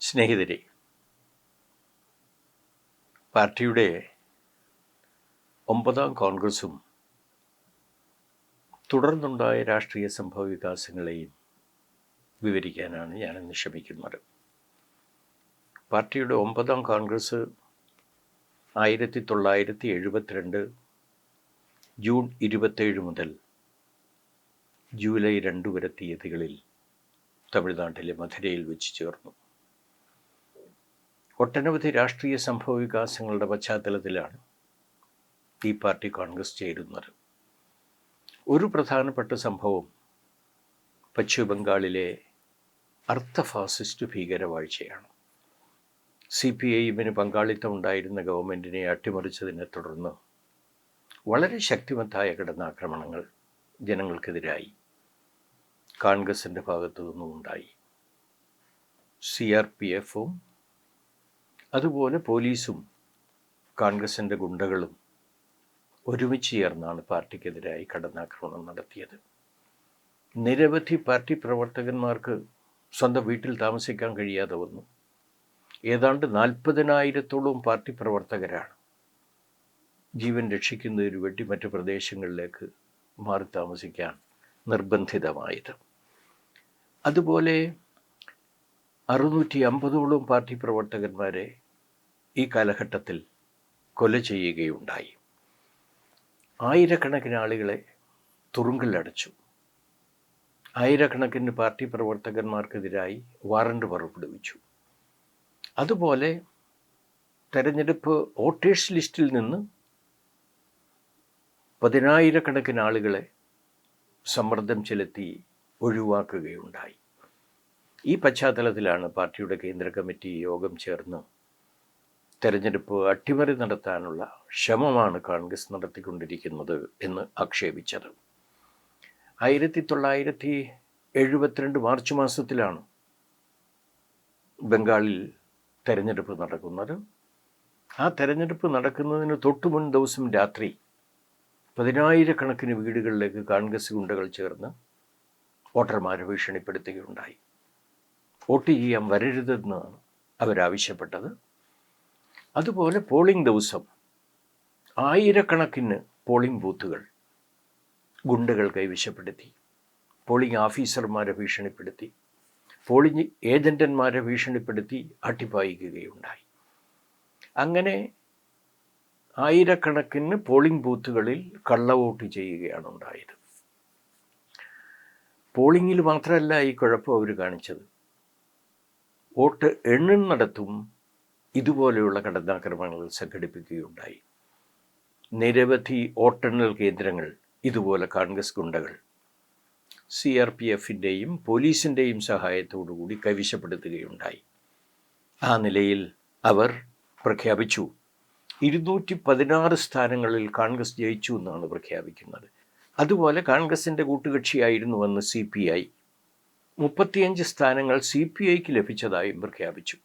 സ്നേഹിതരെ പാർട്ടിയുടെ ഒമ്പതാം കോൺഗ്രസും തുടർന്നുണ്ടായ രാഷ്ട്രീയ സംഭവ വികാസങ്ങളെയും വിവരിക്കാനാണ് ഞാനിന്ന് ശ്രമിക്കുന്നത്. പാർട്ടിയുടെ ഒമ്പതാം കോൺഗ്രസ് ആയിരത്തി തൊള്ളായിരത്തി എഴുപത്തിരണ്ട് ജൂൺ ഇരുപത്തേഴ് മുതൽ ജൂലൈ രണ്ട് വരെ തീയതികളിൽ തമിഴ്നാട്ടിലെ മധുരയിൽ വെച്ച് ചേർന്നു. ഒട്ടനവധി രാഷ്ട്രീയ സംഭവ വികാസങ്ങളുടെ പശ്ചാത്തലത്തിലാണ് ഈ പാർട്ടി കോൺഗ്രസ് ചേരുന്നത്. ഒരു പ്രധാനപ്പെട്ട സംഭവം പശ്ചിമബംഗാളിലെ അർദ്ധ ഫാസിസ്റ്റ് ഭീകരവാഴ്ചയാണ്. സി പി ഐഎമ്മിന് പങ്കാളിത്തം ഉണ്ടായിരുന്ന ഗവൺമെന്റിനെ അട്ടിമറിച്ചതിനെ തുടർന്ന് വളരെ ശക്തിമത്തായ കിടന്നാക്രമണങ്ങൾ ജനങ്ങൾക്കെതിരായി കോൺഗ്രസിന്റെ ഭാഗത്തു നിന്നും ഉണ്ടായി. സി ആർ പി എഫും അതുപോലെ പോലീസും കോൺഗ്രസിന്റെ ഗുണ്ടകളും ഒരുമിച്ച് ചേർന്നാണ് പാർട്ടിക്കെതിരായി കടന്നാക്രമണം നടത്തിയത്. നിരവധി പാർട്ടി പ്രവർത്തകന്മാർക്ക് സ്വന്തം വീട്ടിൽ താമസിക്കാൻ കഴിയാതെ വന്നു. ഏതാണ്ട് നാൽപ്പതിനായിരത്തോളം പാർട്ടി പ്രവർത്തകരാണ് ജീവൻ രക്ഷിക്കുന്നതിന് വേണ്ടി മറ്റു പ്രദേശങ്ങളിലേക്ക് മാറി താമസിക്കാൻ നിർബന്ധിതമായത്. അതുപോലെ അറുന്നൂറ്റി അമ്പതോളം പാർട്ടി പ്രവർത്തകന്മാരെ ഈ കാലഘട്ടത്തിൽ കൊല ചെയ്യുകയുണ്ടായി. ആയിരക്കണക്കിന് ആളുകളെ തുറുങ്കിലടച്ചു. ആയിരക്കണക്കിന് പാർട്ടി പ്രവർത്തകന്മാർക്കെതിരായി വാറണ്ട് പുറപ്പെടുവിച്ചു. അതുപോലെ തെരഞ്ഞെടുപ്പ് വോട്ടേഴ്സ് ലിസ്റ്റിൽ നിന്ന് പതിനായിരക്കണക്കിന് ആളുകളെ സമ്മർദ്ദം ചെലുത്തി ഒഴിവാക്കുകയുണ്ടായി. ഈ പശ്ചാത്തലത്തിലാണ് പാർട്ടിയുടെ കേന്ദ്ര കമ്മിറ്റി യോഗം ചേർന്ന് തെരഞ്ഞെടുപ്പ് അട്ടിമറി നടത്താനുള്ള ശ്രമമാണ് കോൺഗ്രസ് നടത്തിക്കൊണ്ടിരിക്കുന്നത് എന്ന് ആക്ഷേപിച്ചത്. ആയിരത്തി തൊള്ളായിരത്തി എഴുപത്തിരണ്ട് മാർച്ച് മാസത്തിലാണ് ബംഗാളിൽ തെരഞ്ഞെടുപ്പ് നടക്കുന്നത്. ആ തെരഞ്ഞെടുപ്പ് നടക്കുന്നതിന് തൊട്ടു മുൻ ദിവസം രാത്രി പതിനായിരക്കണക്കിന് വീടുകളിലേക്ക് കോൺഗ്രസ് ഗുണ്ടകൾ ചേർന്ന് വോട്ടർമാരെ ഭീഷണിപ്പെടുത്തുകയുണ്ടായി. വോട്ട് ചെയ്യാൻ വരരുതെന്നാണ് അവരാവശ്യപ്പെട്ടത്. അതുപോലെ പോളിംഗ് ദിവസം. ആയിരക്കണക്കിന് പോളിംഗ് ബൂത്തുകൾ ഗുണ്ടകൾ കൈവശപ്പെടുത്തി. പോളിംഗ് ഓഫീസർമാരെ ഭീഷണിപ്പെടുത്തി. പോളിംഗ് ഏജന്റന്മാരെ ഭീഷണിപ്പെടുത്തി അട്ടിപ്പായിക്കുകയുണ്ടായി. അങ്ങനെ ആയിരക്കണക്കിന് പോളിംഗ് ബൂത്തുകളിൽ കള്ളവോട്ട് ചെയ്യുകയാണ് ഉണ്ടായത്. പോളിംഗിൽ മാത്രമല്ല ഈ കുഴപ്പം അവർ കാണിച്ചത്. വോട്ട് എണ്ണുന്നിടത്തും ഇതുപോലെയുള്ള കടന്നാക്രമണങ്ങൾ സംഘടിപ്പിക്കുകയുണ്ടായി. നിരവധി വോട്ടെണ്ണൽ കേന്ദ്രങ്ങൾ ഇതുപോലെ കോൺഗ്രസ് ഗുണ്ടകൾ സി ആർ പി എഫിന്റെയും പോലീസിന്റെയും സഹായത്തോടുകൂടി കൈവശപ്പെടുത്തുകയുണ്ടായി. ആ നിലയിൽ അവർ പ്രഖ്യാപിച്ചു ഇരുന്നൂറ്റി പതിനാറ് സ്ഥാനങ്ങളിൽ കോൺഗ്രസ് ജയിച്ചു എന്നാണ് പ്രഖ്യാപിക്കുന്നത്. അതുപോലെ കോൺഗ്രസിന്റെ കൂട്ടുകക്ഷിയായിരുന്നുവെന്ന് സി പി ഐ. മുപ്പത്തിയഞ്ച് സ്ഥാനങ്ങൾ സി പി ഐക്ക് ലഭിച്ചതായും പ്രഖ്യാപിച്ചു.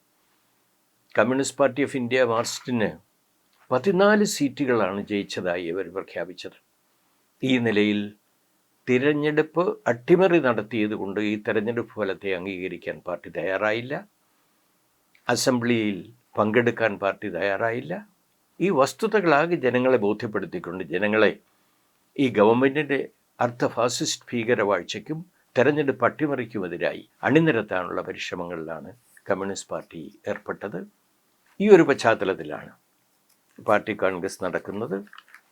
കമ്മ്യൂണിസ്റ്റ് പാർട്ടി ഓഫ് ഇന്ത്യ മാർസ്റ്റിന് പതിനാല് സീറ്റുകളാണ് ജയിച്ചതായി അവർ പ്രഖ്യാപിച്ചത്. ഈ നിലയിൽ തിരഞ്ഞെടുപ്പ് അട്ടിമറി നടത്തിയത് കൊണ്ട് ഈ തിരഞ്ഞെടുപ്പ് ഫലത്തെ അംഗീകരിക്കാൻ പാർട്ടി തയ്യാറായില്ല. അസംബ്ലിയിൽ പങ്കെടുക്കാൻ പാർട്ടി തയ്യാറായില്ല. ഈ വസ്തുതകളാകെ ജനങ്ങളെ ബോധ്യപ്പെടുത്തിക്കൊണ്ട് ജനങ്ങളെ ഈ ഗവൺമെന്റിന്റെ അർത്ഥ ഫാസിസ്റ്റ് ഭീകരവാഴ്ചയ്ക്കും തെരഞ്ഞെടുപ്പ് അട്ടിമറിക്കുമെതിരായി അണിനിരത്താനുള്ള പരിശ്രമങ്ങളിലാണ് കമ്മ്യൂണിസ്റ്റ് പാർട്ടി ഏർപ്പെട്ടത്. ഈ ഒരു പശ്ചാത്തലത്തിലാണ് പാർട്ടി കോൺഗ്രസ് നടക്കുന്നത്.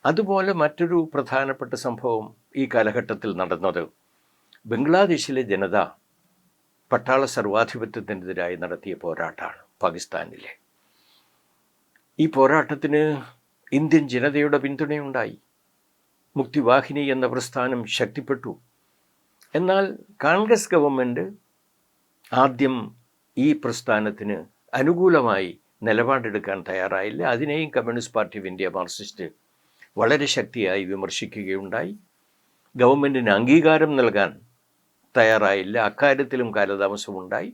അതുപോലെ മറ്റൊരു പ്രധാനപ്പെട്ട സംഭവം ഈ കാലഘട്ടത്തിൽ നടന്നത്. ബംഗ്ലാദേശിലെ ജനത പട്ടാള സർവാധിപത്യത്തിനെതിരായി നടത്തിയ പോരാട്ടമാണ് പാകിസ്ഥാനിലെ. ഈ പോരാട്ടത്തിന് ഇന്ത്യൻ ജനതയുടെ പിന്തുണയുണ്ടായി. മുക്തിവാഹിനി എന്ന പ്രസ്ഥാനം ശക്തിപ്പെട്ടു. എന്നാൽ കോൺഗ്രസ് ഗവൺമെന്റ് ആദ്യം ഈ പ്രസ്ഥാനത്തിന് അനുകൂലമായി നിലപാടെടുക്കാൻ തയ്യാറായില്ല. അതിനെയും communist party of India Marxist വളരെ ശക്തിയായി വിമർശിക്കുകയുണ്ടായി. ഗവൺമെന്റിന് അംഗീകാരം നൽകാൻ തയ്യാറായില്ല. അക്കാര്യത്തിലും കാലതാമസമുണ്ടായി.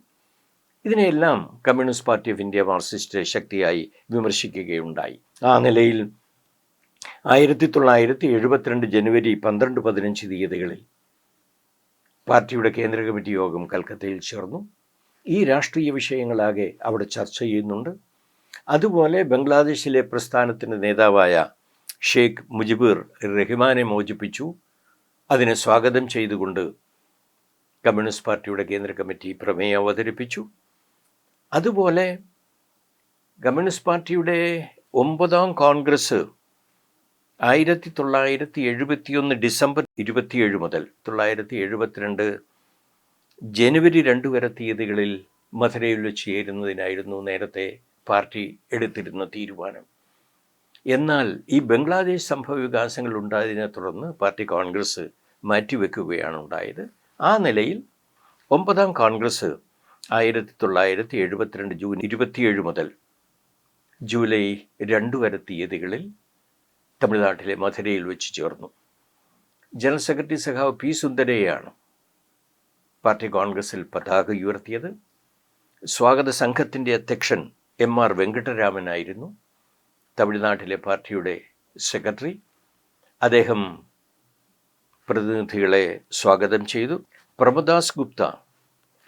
ഇതിനെയെല്ലാം communist party of India Marxist ശക്തിയായി വിമർശിക്കുകയുണ്ടായി. ആ നിലയിൽ ആയിരത്തി തൊള്ളായിരത്തി എഴുപത്തിരണ്ട് ജനുവരി പന്ത്രണ്ട് പതിനഞ്ച് തീയതികളിൽ പാർട്ടിയുടെ കേന്ദ്ര കമ്മിറ്റി യോഗം കൽക്കത്തയിൽ ചേർന്നു. ഈ രാഷ്ട്രീയ വിഷയങ്ങളാകെ അവിടെ ചർച്ച ചെയ്യുന്നുണ്ട്. അതുപോലെ ബംഗ്ലാദേശിലെ പ്രസ്ഥാനത്തിന്റെ നേതാവായ ഷെയ്ഖ് മുജിബുർ റഹ്മാനെ മോചിപ്പിച്ചു. അതിനെ സ്വാഗതം ചെയ്തുകൊണ്ട് കമ്മ്യൂണിസ്റ്റ് പാർട്ടിയുടെ കേന്ദ്ര കമ്മിറ്റി പ്രമേയം അവതരിപ്പിച്ചു. അതുപോലെ കമ്മ്യൂണിസ്റ്റ് പാർട്ടിയുടെ ഒമ്പതാം കോൺഗ്രസ് ആയിരത്തി തൊള്ളായിരത്തി എഴുപത്തിയൊന്ന് ഡിസംബർ ഇരുപത്തിയേഴ് മുതൽ തൊള്ളായിരത്തി എഴുപത്തിരണ്ട് ജനുവരി രണ്ട് വരെ തീയതികളിൽ മധുരയിൽ വെച്ച് ചേരുന്നതിനായിരുന്നു നേരത്തെ പാർട്ടി എടുത്തിരുന്ന തീരുമാനം. എന്നാൽ ഈ ബംഗ്ലാദേശ് സംഭവ വികാസങ്ങൾ ഉണ്ടായതിനെ തുടർന്ന് പാർട്ടി കോൺഗ്രസ് മാറ്റിവെക്കുകയാണ് ഉണ്ടായത്. ആ നിലയിൽ ഒമ്പതാം കോൺഗ്രസ് ആയിരത്തി തൊള്ളായിരത്തി എഴുപത്തിരണ്ട് ജൂൺ ഇരുപത്തിയേഴ് മുതൽ ജൂലൈ രണ്ട് വരെ തീയതികളിൽ തമിഴ്നാട്ടിലെ മധുരയിൽ വെച്ച് ചേർന്നു. ജനറൽ സെക്രട്ടറി സഖാവ് പി സുന്ദരയാണ് പാർട്ടി കോൺഗ്രസിൽ പതാക ഉയർത്തിയത്. സ്വാഗത സംഘത്തിന്റെ അധ്യക്ഷൻ എം ആർ വെങ്കട്ടരാമനായിരുന്നു തമിഴ്നാട്ടിലെ പാർട്ടിയുടെ സെക്രട്ടറി. അദ്ദേഹം പ്രതിനിധികളെ സ്വാഗതം ചെയ്തു. Prabhudas Gupta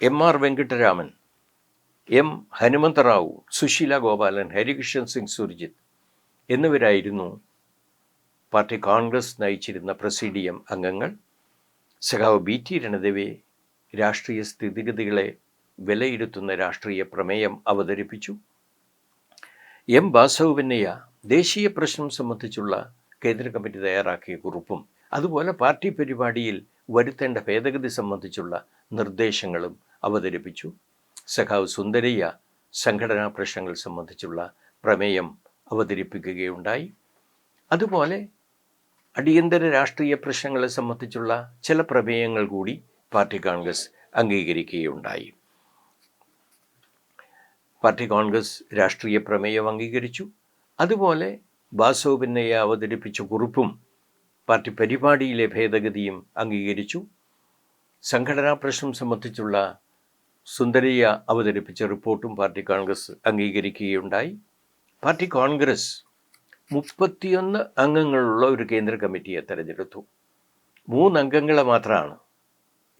M R Venkataraman M Hanumantharao Sushila Gopalan Harikrishnan Singh Surjeet എന്നിവരായിരുന്നു പാർട്ടി കോൺഗ്രസ് നയിച്ചിരുന്ന പ്രസിഡിയം അംഗങ്ങൾ. സഖാവ് ബി ടി രണദേവെ രാഷ്ട്രീയ സ്ഥിതിഗതികളെ വിലയിരുത്തുന്ന രാഷ്ട്രീയ പ്രമേയം അവതരിപ്പിച്ചു. എം വാസവപിന്നയ്യ ദേശീയ പ്രശ്നം സംബന്ധിച്ചുള്ള കേന്ദ്ര കമ്മിറ്റി തയ്യാറാക്കിയ കുറിപ്പും അതുപോലെ പാർട്ടി പരിപാടിയിൽ വരുത്തേണ്ട ഭേദഗതി സംബന്ധിച്ചുള്ള നിർദ്ദേശങ്ങളും അവതരിപ്പിച്ചു. സഖാവ് സുന്ദരയ്യ സംഘടനാ പ്രശ്നങ്ങൾ സംബന്ധിച്ചുള്ള പ്രമേയം അവതരിപ്പിക്കുകയുണ്ടായി. അതുപോലെ അടിയന്തര രാഷ്ട്രീയ പ്രശ്നങ്ങളെ സംബന്ധിച്ചുള്ള ചില പ്രമേയങ്ങൾ കൂടി പാർട്ടി കോൺഗ്രസ് അംഗീകരിക്കുകയുണ്ടായി. പാർട്ടി കോൺഗ്രസ് രാഷ്ട്രീയ പ്രമേയം അംഗീകരിച്ചു. അതുപോലെ ബാസോ പിന്നയെ അവതരിപ്പിച്ച കുറിപ്പും പാർട്ടി പരിപാടിയിലെ ഭേദഗതിയും അംഗീകരിച്ചു. സംഘടനാ പ്രശ്നം സംബന്ധിച്ചുള്ള സുന്ദരയ്യ അവതരിപ്പിച്ച റിപ്പോർട്ടും പാർട്ടി കോൺഗ്രസ് അംഗീകരിക്കുകയുണ്ടായി. പാർട്ടി കോൺഗ്രസ് മുപ്പത്തിയൊന്ന് അംഗങ്ങളുള്ള ഒരു കേന്ദ്ര കമ്മിറ്റിയെ തെരഞ്ഞെടുത്തു. മൂന്നംഗങ്ങളെ മാത്രമാണ്.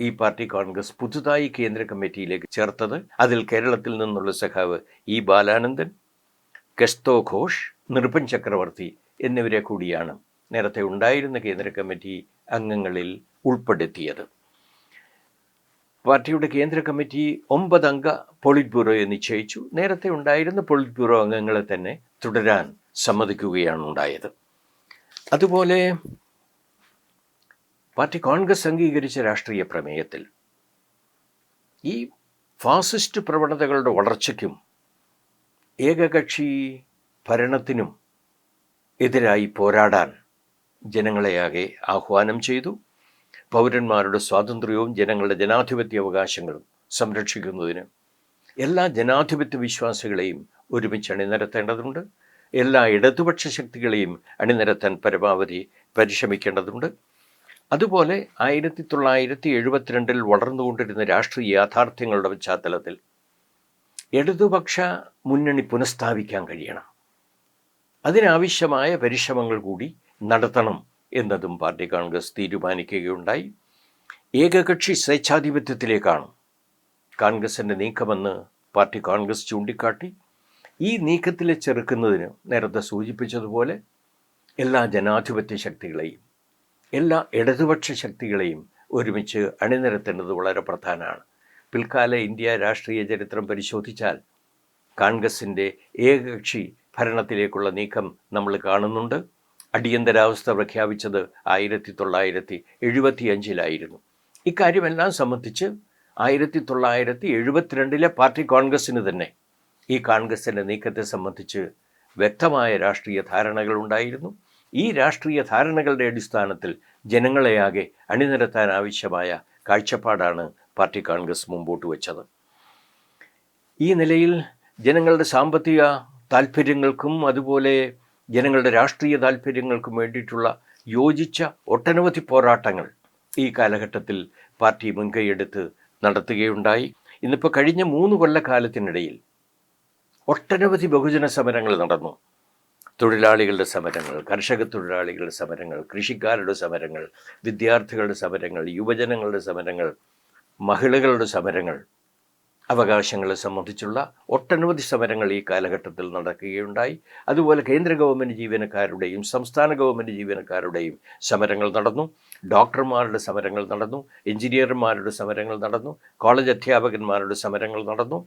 ഈ പാർട്ടി കോൺഗ്രസ് പുതുതായി കേന്ദ്ര കമ്മിറ്റിയിലേക്ക് ചേർത്തത് അതിൽ കേരളത്തിൽ നിന്നുള്ള സഖാവ് ഇ ബാലാനന്ദൻ കെസ്തോ ഘോഷ് നൃപൻ ചക്രവർത്തി എന്നിവരെ കൂടിയാണ് നേരത്തെ ഉണ്ടായിരുന്ന കേന്ദ്ര കമ്മിറ്റി അംഗങ്ങളിൽ ഉൾപ്പെടുത്തിയത്. പാർട്ടിയുടെ കേന്ദ്ര കമ്മിറ്റി ഒമ്പതംഗ പോളിറ്റ് ബ്യൂറോയെ നിശ്ചയിച്ചു. നേരത്തെ ഉണ്ടായിരുന്ന പോളിറ്റ് ബ്യൂറോ അംഗങ്ങളെ തന്നെ തുടരാൻ സമ്മതിക്കുകയാണ് ഉണ്ടായത്. അതുപോലെ പാർട്ടി കോൺഗ്രസ് അംഗീകരിച്ച രാഷ്ട്രീയ പ്രമേയത്തിൽ ഈ ഫാസിസ്റ്റ് പ്രവണതകളുടെ വളർച്ചയ്ക്കും ഏകകക്ഷി ഭരണത്തിനും എതിരായി പോരാടാൻ ജനങ്ങളെയാകെ ആഹ്വാനം ചെയ്തു. പൗരന്മാരുടെ സ്വാതന്ത്ര്യവും ജനങ്ങളുടെ ജനാധിപത്യ അവകാശങ്ങളും സംരക്ഷിക്കുന്നതിന് എല്ലാ ജനാധിപത്യ വിശ്വാസികളെയും ഒരുമിച്ച് അണിനിരത്തേണ്ടതുണ്ട്. എല്ലാ ഇടതുപക്ഷ ശക്തികളെയും അണിനിരത്താൻ പരമാവധി പരിശ്രമിക്കേണ്ടതുണ്ട്. അതുപോലെ ആയിരത്തി തൊള്ളായിരത്തി എഴുപത്തിരണ്ടിൽ വളർന്നുകൊണ്ടിരുന്ന രാഷ്ട്രീയ യാഥാർത്ഥ്യങ്ങളുടെ പശ്ചാത്തലത്തിൽ ഇടതുപക്ഷ മുന്നണി പുനഃസ്ഥാപിക്കാൻ കഴിയണം. അതിനാവശ്യമായ പരിശ്രമങ്ങൾ കൂടി നടത്തണം എന്നതും പാർട്ടി കോൺഗ്രസ് തീരുമാനിക്കുകയുണ്ടായി. ഏകകക്ഷി സ്വേച്ഛാധിപത്യത്തിലേക്കാണ് കോൺഗ്രസിന്റെ നീക്കമെന്ന് പാർട്ടി കോൺഗ്രസ് ചൂണ്ടിക്കാട്ടി. ഈ നീക്കത്തിലെ ചെറുക്കുന്നതിന് നേരത്തെ സൂചിപ്പിച്ചതുപോലെ എല്ലാ ജനാധിപത്യ ശക്തികളെയും എല്ലാ ഇടതുപക്ഷ ശക്തികളെയും ഒരുമിച്ച് അണിനിരത്തേണ്ടത് വളരെ പ്രധാനമാണ്. പിൽക്കാല ഇന്ത്യ രാഷ്ട്രീയ ചരിത്രം പരിശോധിച്ചാൽ കോൺഗ്രസിന്റെ ഏകകക്ഷി ഭരണത്തിലേക്കുള്ള നീക്കം നമ്മൾ കാണുന്നുണ്ട്. അടിയന്തരാവസ്ഥ പ്രഖ്യാപിച്ചത് ആയിരത്തി തൊള്ളായിരത്തി എഴുപത്തി അഞ്ചിലായിരുന്നു ഇക്കാര്യമെല്ലാം സംബന്ധിച്ച് ആയിരത്തി തൊള്ളായിരത്തി എഴുപത്തിരണ്ടിലെ പാർട്ടി കോൺഗ്രസ്സിന് തന്നെ ഈ കോൺഗ്രസിന്റെ നീക്കത്തെ സംബന്ധിച്ച് വ്യക്തമായ രാഷ്ട്രീയ ധാരണകൾ ഉണ്ടായിരുന്നു ഈ രാഷ്ട്രീയ ധാരണകളുടെ അടിസ്ഥാനത്തിൽ ജനങ്ങളെയാകെ അണിനിരത്താൻ ആവശ്യമായ കാഴ്ചപ്പാടാണ് പാർട്ടി കോൺഗ്രസ് മുമ്പോട്ട് വെച്ചത്. ഈ നിലയിൽ ജനങ്ങളുടെ സാമ്പത്തിക താല്പര്യങ്ങൾക്കും അതുപോലെ ജനങ്ങളുടെ രാഷ്ട്രീയ താല്പര്യങ്ങൾക്കും വേണ്ടിയിട്ടുള്ള യോജിച്ച ഒട്ടനവധി പോരാട്ടങ്ങൾ ഈ കാലഘട്ടത്തിൽ പാർട്ടി മുൻകൈയെടുത്ത് നടത്തുകയുണ്ടായി. ഇന്നിപ്പോൾ കഴിഞ്ഞ മൂന്ന് കൊല്ലക്കാലത്തിനിടയിൽ ഒട്ടനവധി ബഹുജന സമരങ്ങൾ നടന്നു. തൊഴിലാളികളുടെ സമരങ്ങൾ കർഷക തൊഴിലാളികളുടെ സമരങ്ങൾ കൃഷിക്കാരുടെ സമരങ്ങൾ വിദ്യാർത്ഥികളുടെ സമരങ്ങൾ യുവജനങ്ങളുടെ സമരങ്ങൾ മഹിളകളുടെ സമരങ്ങൾ അവകാശങ്ങളെ സംബന്ധിച്ചുള്ള ഒട്ടനവധി സമരങ്ങൾ ഈ കാലഘട്ടത്തിൽ നടക്കുകയുണ്ടായി. അതുപോലെ കേന്ദ്ര ഗവൺമെന്റ് ജീവനക്കാരുടെയും സംസ്ഥാന ഗവൺമെന്റ് ജീവനക്കാരുടെയും സമരങ്ങൾ നടന്നു. ഡോക്ടർമാരുടെ സമരങ്ങൾ നടന്നു. എഞ്ചിനീയർമാരുടെ സമരങ്ങൾ നടന്നു. കോളേജ് അധ്യാപകന്മാരുടെ സമരങ്ങൾ നടന്നു.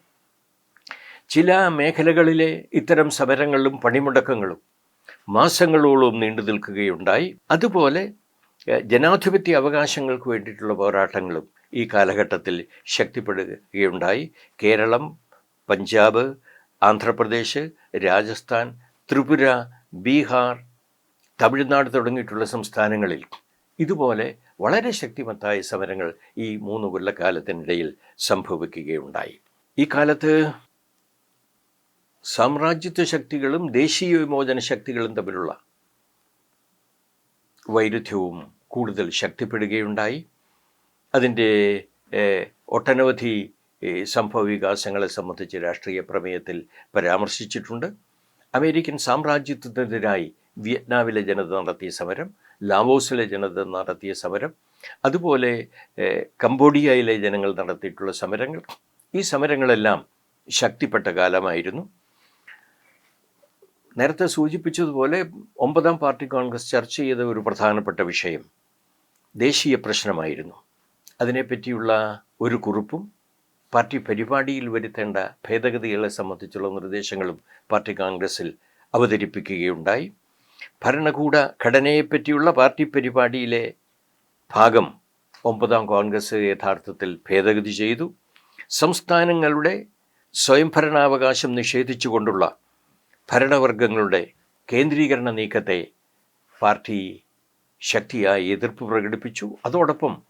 ചില മേഖലകളിലെ ഇത്തരം സമരങ്ങളും പണിമുടക്കങ്ങളും മാസങ്ങളോളം നീണ്ടു നിൽക്കുകയുണ്ടായി. അതുപോലെ ജനാധിപത്യ അവകാശങ്ങൾക്ക് വേണ്ടിയിട്ടുള്ള പോരാട്ടങ്ങളും ഈ കാലഘട്ടത്തിൽ ശക്തിപ്പെടുകയുണ്ടായി. കേരളം പഞ്ചാബ് ആന്ധ്രാപ്രദേശ് രാജസ്ഥാൻ ത്രിപുര ബീഹാർ തമിഴ്നാട് തുടങ്ങിയിട്ടുള്ള സംസ്ഥാനങ്ങളിൽ ഇതുപോലെ വളരെ ശക്തിമത്തായ സമരങ്ങൾ ഈ മൂന്ന് കൊല്ലക്കാലത്തിനിടയിൽ സംഭവിക്കുകയുണ്ടായി. ഈ കാലത്ത് സാമ്രാജ്യത്വ ശക്തികളും ദേശീയ വിമോചന ശക്തികളും തമ്മിലുള്ള വൈരുദ്ധ്യവും കൂടുതൽ ശക്തിപ്പെടുകയുണ്ടായി. അതിന്റെ ഒട്ടനവധി സംഭവ വികാസങ്ങളെ സംബന്ധിച്ച് രാഷ്ട്രീയ പ്രമേയത്തിൽ പരാമർശിച്ചിട്ടുണ്ട്. അമേരിക്കൻ സാമ്രാജ്യത്വത്തിനെതിരായി വിയറ്റ്നാമിലെ ജനത നടത്തിയ സമരം ലാവോസിലെ ജനത നടത്തിയ സമരം അതുപോലെ കംബോഡിയയിലെ ജനങ്ങൾ നടത്തിയിട്ടുള്ള സമരങ്ങൾ ഈ സമരങ്ങളെല്ലാം ശക്തിപ്പെട്ട കാലമായിരുന്നു. നേരത്തെ സൂചിപ്പിച്ചതുപോലെ ഒമ്പതാം പാർട്ടി കോൺഗ്രസ് ചർച്ച ചെയ്ത ഒരു പ്രധാനപ്പെട്ട വിഷയം ദേശീയ പ്രശ്നമായിരുന്നു. അതിനെപ്പറ്റിയുള്ള ഒരു കുറിപ്പും പാർട്ടി പരിപാടിയിൽ വരുത്തേണ്ട ഭേദഗതികളെ സംബന്ധിച്ചുള്ള നിർദ്ദേശങ്ങളും പാർട്ടി കോൺഗ്രസിൽ അവതരിപ്പിക്കുകയുണ്ടായി. ഭരണകൂട ഘടനയെപ്പറ്റിയുള്ള പാർട്ടി പരിപാടിയിലെ ഭാഗം ഒമ്പതാം കോൺഗ്രസ് യഥാർത്ഥത്തിൽ ഭേദഗതി ചെയ്തു. സംസ്ഥാനങ്ങളുടെ സ്വയംഭരണാവകാശം നിഷേധിച്ചുകൊണ്ടുള്ള ഭരണവർഗങ്ങളുടെ കേന്ദ്രീകരണ നീക്കത്തെ പാർട്ടി ശക്തിയായി എതിർപ്പ് പ്രകടിപ്പിച്ചു. അതോടൊപ്പം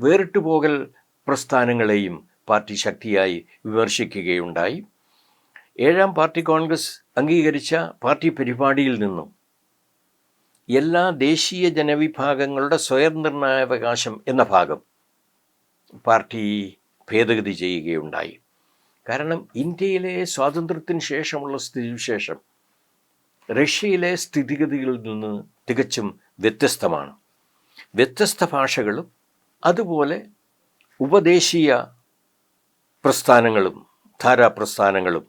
വേറിട്ടുപോകൽ പ്രസ്ഥാനങ്ങളെയും പാർട്ടി ശക്തിയായി വിമർശിക്കുകയുണ്ടായി. ഏഴാം പാർട്ടി കോൺഗ്രസ് അംഗീകരിച്ച പാർട്ടി പരിപാടിയിൽ നിന്നും എല്ലാ ദേശീയ ജനവിഭാഗങ്ങളുടെ സ്വയം നിർണയാവകാശം എന്ന ഭാഗം പാർട്ടി ഭേദഗതി ചെയ്യുകയുണ്ടായി. കാരണം ഇന്ത്യയിലെ സ്വാതന്ത്ര്യത്തിന് ശേഷമുള്ള സ്ഥിതിവിശേഷം റഷ്യയിലെ സ്ഥിതിഗതികളിൽ നിന്ന് തികച്ചും വ്യത്യസ്തമാണ്. വ്യത്യസ്ത ഭാഷകളും അതുപോലെ ഉപദേശീയ പ്രസ്ഥാനങ്ങളും ധാരാപ്രസ്ഥാനങ്ങളും.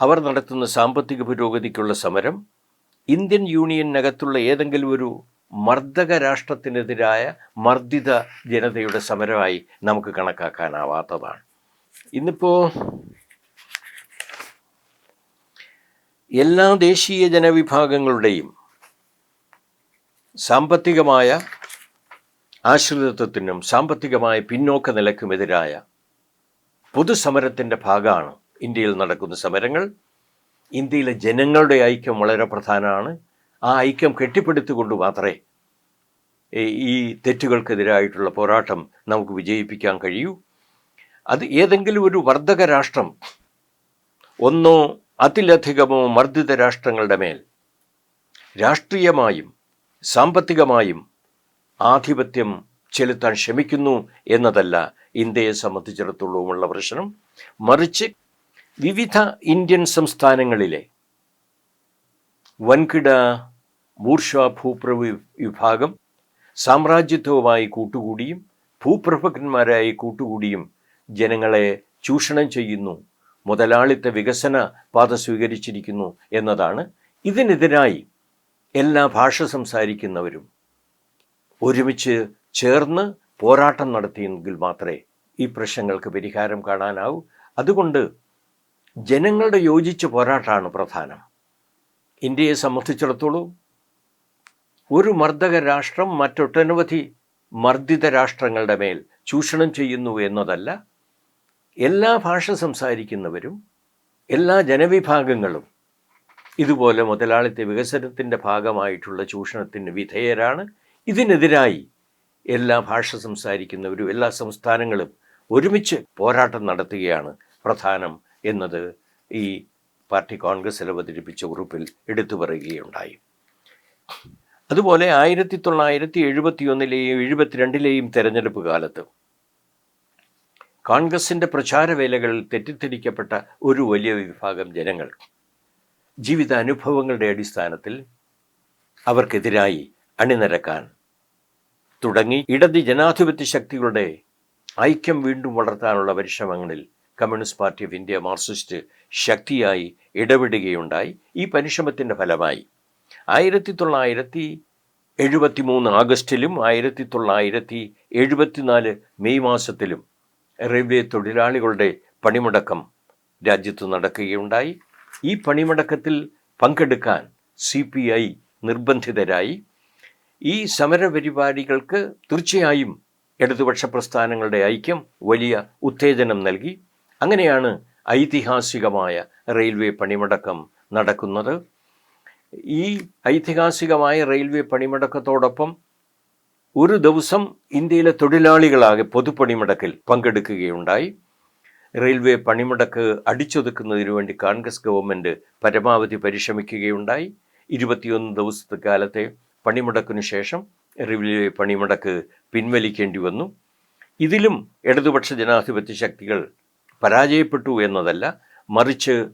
അവർ നടത്തുന്ന സാമ്പത്തിക പുരോഗതിക്കുള്ള സമരം ഇന്ത്യൻ യൂണിയനകത്തുള്ള ഏതെങ്കിലും ഒരു മർദ്ദക രാഷ്ട്രത്തിനെതിരായ മർദ്ദിത ജനതയുടെ സമരമായി നമുക്ക് കണക്കാക്കാനാവാത്തതാണ്. ഇന്നിപ്പോൾ എല്ലാ ദേശീയ ജനവിഭാഗങ്ങളുടെയും സാമ്പത്തികമായ ആശ്രിതത്വത്തിനും സാമ്പത്തികമായ പിന്നോക്ക നിലക്കുമെതിരായ പൊതുസമരത്തിന്റെ ഭാഗമാണ് ഇന്ത്യയിൽ നടക്കുന്ന സമരങ്ങൾ. ഇന്ത്യയിലെ ജനങ്ങളുടെ ഐക്യം വളരെ പ്രധാനമാണ്. ആ ഐക്യം കെട്ടിപ്പടുത്തുകൊണ്ട് മാത്രമേ ഈ തെറ്റുകൾക്കെതിരായിട്ടുള്ള പോരാട്ടം നമുക്ക് വിജയിപ്പിക്കാൻ കഴിയൂ. അത് ഏതെങ്കിലും ഒരു വർദ്ധക രാഷ്ട്രം ഒന്നോ അതിലധികമോ മർദ്ദിത രാഷ്ട്രങ്ങളുടെ മേൽ രാഷ്ട്രീയമായും സാമ്പത്തികമായും ആധിപത്യം ചെലുത്താൻ ശ്രമിക്കുന്നു എന്നതല്ല ഇന്ത്യയെ സംബന്ധിച്ചിടത്തോളമുള്ള പ്രശ്നം. മറിച്ച് വിവിധ ഇന്ത്യൻ സംസ്ഥാനങ്ങളിലെ വൻകിട ബൂർഷ ഭൂപ്രഭു വിഭാഗം സാമ്രാജ്യത്വവുമായി കൂട്ടുകൂടിയും ഭൂപ്രഭുക്കന്മാരായി കൂട്ടുകൂടിയും ജനങ്ങളെ ചൂഷണം ചെയ്യുന്നു മുതലാളിത്ത വികസന പാത സ്വീകരിച്ചിരിക്കുന്നു എന്നതാണ്. ഇതിനെതിരായി എല്ലാ ഭാഷ സംസാരിക്കുന്നവരും ഒരുമിച്ച് ചേർന്ന് പോരാട്ടം നടത്തിയെങ്കിൽ മാത്രമേ ഈ പ്രശ്നങ്ങൾക്ക് പരിഹാരം കാണാനാവൂ. അതുകൊണ്ട് ജനങ്ങളുടെ യോജിച്ച പോരാട്ടമാണ് പ്രധാനം. ഇന്ത്യയെ സംബന്ധിച്ചിടത്തോളം ഒരു മർദ്ദക രാഷ്ട്രം മറ്റൊട്ടനവധി മർദ്ദിത രാഷ്ട്രങ്ങളുടെ മേൽ ചൂഷണം ചെയ്യുന്നു എന്നതല്ല എല്ലാ ഭാഷ സംസാരിക്കുന്നവരും എല്ലാ ജനവിഭാഗങ്ങളും ഇതുപോലെ മുതലാളിത്ത വികസനത്തിന്റെ ഭാഗമായിട്ടുള്ള ചൂഷണത്തിന് വിധേയരാണ്. ഇതിനെതിരായി എല്ലാ ഭാഷ സംസാരിക്കുന്നവരും എല്ലാ സംസ്ഥാനങ്ങളും ഒരുമിച്ച് പോരാട്ടം നടത്തുകയാണ് പ്രധാനം എന്നത് ഈ പാർട്ടി കോൺഗ്രസിൽ അവതരിപ്പിച്ച കുറിപ്പിൽ എടുത്തു പറയുകയുണ്ടായി. അതുപോലെ ആയിരത്തി തൊള്ളായിരത്തി എഴുപത്തിയൊന്നിലെയും എഴുപത്തിരണ്ടിലെയും തെരഞ്ഞെടുപ്പ് കാലത്ത് കോൺഗ്രസിന്റെ പ്രചാരവേലകളിൽ തെറ്റിദ്ധരിക്കപ്പെട്ട ഒരു വലിയ വിഭാഗം ജനങ്ങൾ ജീവിത അനുഭവങ്ങളുടെ അടിസ്ഥാനത്തിൽ അവർക്കെതിരായി അണിനിരക്കാൻ തുടങ്ങി. ഇടത് ജനാധിപത്യ ശക്തികളുടെ ഐക്യം വീണ്ടും വളർത്താനുള്ള പരിശ്രമങ്ങളിൽ communist party of India Marxist ശക്തിയായി ഇടപെടുകയുണ്ടായി. ഈ പരിശ്രമത്തിന്റെ ഫലമായി ആയിരത്തി തൊള്ളായിരത്തി എഴുപത്തി മൂന്ന് ആഗസ്റ്റിലും ആയിരത്തി തൊള്ളായിരത്തി എഴുപത്തിനാല് മെയ് മാസത്തിലും റെയിൽവേ തൊഴിലാളികളുടെ പണിമുടക്കം രാജ്യത്ത് നടക്കുകയുണ്ടായി. ഈ പണിമുടക്കത്തിൽ പങ്കെടുക്കാൻ സി പി ഐ നിർബന്ധിതരായി. ഈ സമരപരിപാടികൾക്ക് തീർച്ചയായും ഇടതുപക്ഷ പ്രസ്ഥാനങ്ങളുടെ ഐക്യം വലിയ ഉത്തേജനം നൽകി. അങ്ങനെയാണ് ഐതിഹാസികമായ റെയിൽവേ പണിമുടക്കം നടക്കുന്നത്. ഈ ഐതിഹാസികമായ റെയിൽവേ പണിമുടക്കത്തോടൊപ്പം ഒരു ദിവസം ഇന്ത്യയിലെ തൊഴിലാളികളാകെ പൊതുപണിമുടക്കിൽ പങ്കെടുക്കുകയുണ്ടായി. റെയിൽവേ പണിമുടക്ക് അടിച്ചൊതുക്കുന്നതിനു വേണ്ടി കോൺഗ്രസ് ഗവൺമെന്റ് പരമാവധി പരിശ്രമിക്കുകയുണ്ടായി. ഇരുപത്തിയൊന്ന് ദിവസത്തെ കാലത്തെ പണിമുടക്കിനു ശേഷം റെയിൽവേ പണിമുടക്ക് പിൻവലിക്കേണ്ടി വന്നു. ഇതിലും ഇടതുപക്ഷ ജനാധിപത്യ ശക്തികൾ പരാജയപ്പെട്ടു എന്നതല്ല മറിച്ച്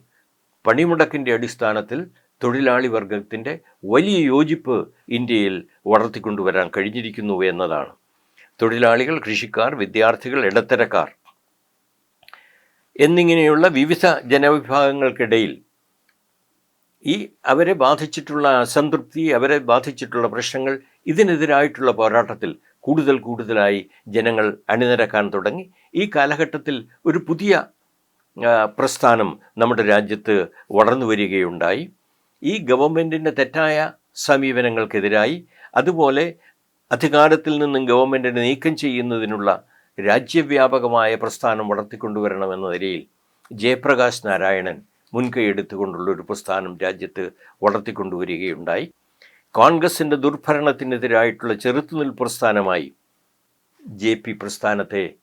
പണിമുടക്കിന്റെ അടിസ്ഥാനത്തിൽ തൊഴിലാളി വർഗത്തിന്റെ വലിയ യോജിപ്പ് ഇന്ത്യയിൽ വളർത്തിക്കൊണ്ടുവരാൻ കഴിഞ്ഞിരിക്കുന്നു എന്നതാണ്. തൊഴിലാളികൾ കൃഷിക്കാർ വിദ്യാർത്ഥികൾ ഇടത്തരക്കാർ എന്നിങ്ങനെയുള്ള വിവിധ ജനവിഭാഗങ്ങൾക്കിടയിൽ ഈ അവരെ ബാധിച്ചിട്ടുള്ള അസംതൃപ്തി അവരെ ബാധിച്ചിട്ടുള്ള പ്രശ്നങ്ങൾ ഇതിനെതിരായിട്ടുള്ള പോരാട്ടത്തിൽ കൂടുതൽ കൂടുതലായി ജനങ്ങൾ അണിനിരക്കാൻ തുടങ്ങി. ഈ കാലഘട്ടത്തിൽ ഒരു പുതിയ പ്രസ്ഥാനം നമ്മുടെ രാജ്യത്ത് വളർന്നു വരികയുണ്ടായി ഈ ഗവൺമെന്റിന്റെ തെറ്റായ സമീപനങ്ങൾക്കെതിരായി അതുപോലെ അധികാരത്തിൽ നിന്നും ഗവൺമെന്റിനെ നീക്കം ചെയ്യുന്നതിനുള്ള രാജ്യവ്യാപകമായ പ്രസ്ഥാനം വളർത്തിക്കൊണ്ടുവരണമെന്ന നിലയിൽ ജയപ്രകാശ് നാരായണൻ മുൻകൈ എടുത്തുകൊണ്ടുള്ള ഒരു പ്രസ്ഥാനം രാജ്യത്ത് വളർത്തിക്കൊണ്ടുവരികയുണ്ടായി. കോൺഗ്രസിന്റെ ദുർഭരണത്തിനെതിരായിട്ടുള്ള ചെറുത്തുനിൽപ്പ് പ്രസ്ഥാനമായി ജെ പി പ്രസ്ഥാനത്തെ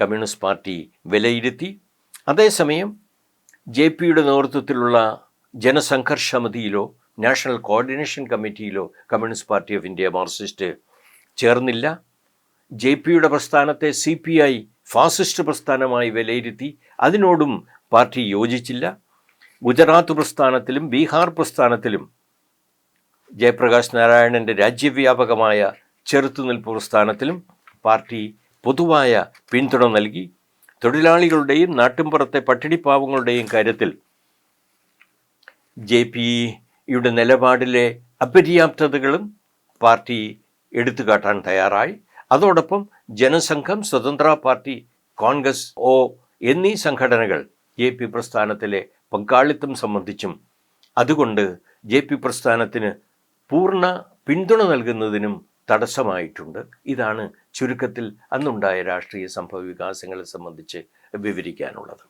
കമ്മ്യൂണിസ്റ്റ് പാർട്ടി വിലയിരുത്തി. അതേസമയം ജെ പിയുടെ നേതൃത്വത്തിലുള്ള ജനസംഘർഷ സമിതിയിലോ national coordination കമ്മിറ്റിയിലോ communist party of India Marxist ചേർന്നില്ല. J പിയുടെ പ്രസ്ഥാനത്തെ സി പി ഐ ഫാസിസ്റ്റ് പ്രസ്ഥാനമായി വിലയിരുത്തി അതിനോടും പാർട്ടി യോജിച്ചില്ല. ഗുജറാത്ത് പ്രസ്ഥാനത്തിലും ബീഹാർ പ്രസ്ഥാനത്തിലും ജയപ്രകാശ് നാരായണന്റെ രാജ്യവ്യാപകമായ ചെറുത്തുനിൽപ്പ് പ്രസ്ഥാനത്തിലും പാർട്ടി പൊതുവായ പിന്തുണ നൽകി. തൊഴിലാളികളുടെയും നാട്ടിൻപുറത്തെ പട്ടിണിപ്പാവങ്ങളുടെയും കാര്യത്തിൽ ജെ പിയുടെ നിലപാടിലെ അപര്യാപ്തതകളും പാർട്ടി എടുത്തു കാട്ടാൻ തയ്യാറായി. അതോടൊപ്പം ജനസംഘം സ്വതന്ത്ര പാർട്ടി കോൺഗ്രസ് ഒ എന്നീ സംഘടനകൾ ജെ പി പ്രസ്ഥാനത്തിലെ പങ്കാളിത്തം സംബന്ധിച്ചും അതുകൊണ്ട് ജെ പി പ്രസ്ഥാനത്തിന് പൂർണ പിന്തുണ നൽകുന്നതിനും തടസ്സമായിട്ടുണ്ട്. ഇതാണ് ചുരുക്കത്തിൽ അന്നുണ്ടായ രാഷ്ട്രീയ സംഭവ വികാസങ്ങളെ സംബന്ധിച്ച് വിവരിക്കാനുള്ളത്.